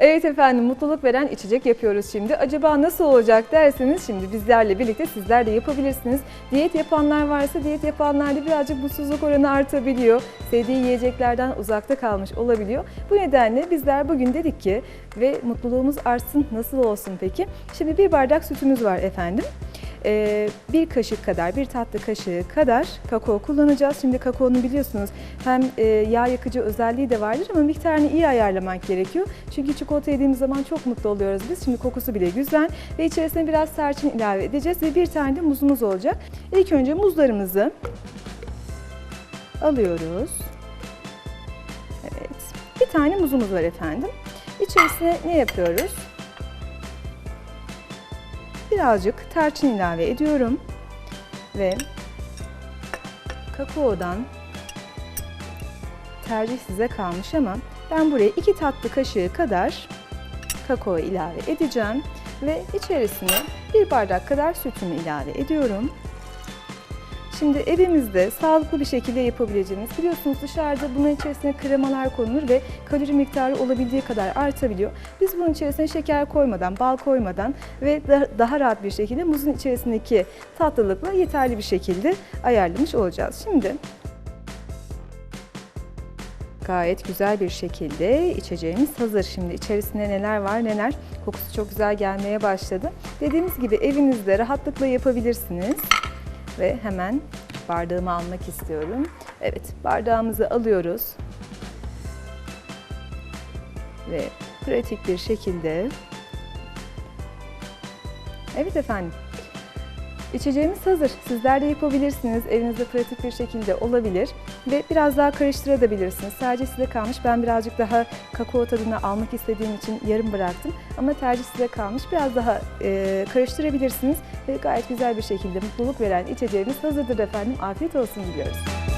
Evet efendim mutluluk veren içecek yapıyoruz şimdi. Acaba nasıl olacak derseniz şimdi bizlerle birlikte sizler de yapabilirsiniz. Diyet yapanlar varsa diyet yapanlarda birazcık mutsuzluk oranı artabiliyor. Sevdiği yiyeceklerden uzakta kalmış olabiliyor. Bu nedenle bizler bugün dedik ki ve mutluluğumuz artsın nasıl olsun peki? Şimdi bir bardak sütümüz var efendim. Ee, bir kaşık kadar, bir tatlı kaşığı kadar kakao kullanacağız. Şimdi kakaonun biliyorsunuz hem e, yağ yakıcı özelliği de vardır ama miktarını iyi ayarlamak gerekiyor. Çünkü çikolata yediğimiz zaman çok mutlu oluyoruz biz. Şimdi kokusu bile güzel ve içerisine biraz tarçın ilave edeceğiz ve bir tane de muzumuz olacak. İlk önce muzlarımızı alıyoruz. Evet. Bir tane muzumuz var efendim. İçerisine ne yapıyoruz? Birazcık tarçın ilave ediyorum ve kakaodan tercih size kalmış ama ben buraya iki tatlı kaşığı kadar kakao ilave edeceğim ve içerisine bir bardak kadar sütümü ilave ediyorum. Şimdi evimizde sağlıklı bir şekilde yapabileceğimiz, biliyorsunuz dışarıda bunun içerisine kremalar konulur ve kalori miktarı olabildiği kadar artabiliyor. Biz bunun içerisine şeker koymadan, bal koymadan ve da- daha rahat bir şekilde muzun içerisindeki tatlılıkla yeterli bir şekilde ayarlamış olacağız. Şimdi gayet güzel bir şekilde içeceğimiz hazır. Şimdi içerisinde neler var neler. Kokusu çok güzel gelmeye başladı. Dediğimiz gibi evinizde rahatlıkla yapabilirsiniz. Ve hemen bardağımı almak istiyorum. Evet bardağımızı alıyoruz. Ve pratik bir şekilde Evet efendim. İçeceğimiz hazır. Sizler de yapabilirsiniz. Evinizde pratik bir şekilde olabilir. Ve biraz daha karıştırabilirsiniz. Sadece size kalmış. Ben birazcık daha kakao tadını almak istediğim için yarım bıraktım. Ama tercih size kalmış. Biraz daha e, karıştırabilirsiniz. Ve gayet güzel bir şekilde mutluluk veren içeceğimiz hazırdır efendim. Afiyet olsun diliyoruz.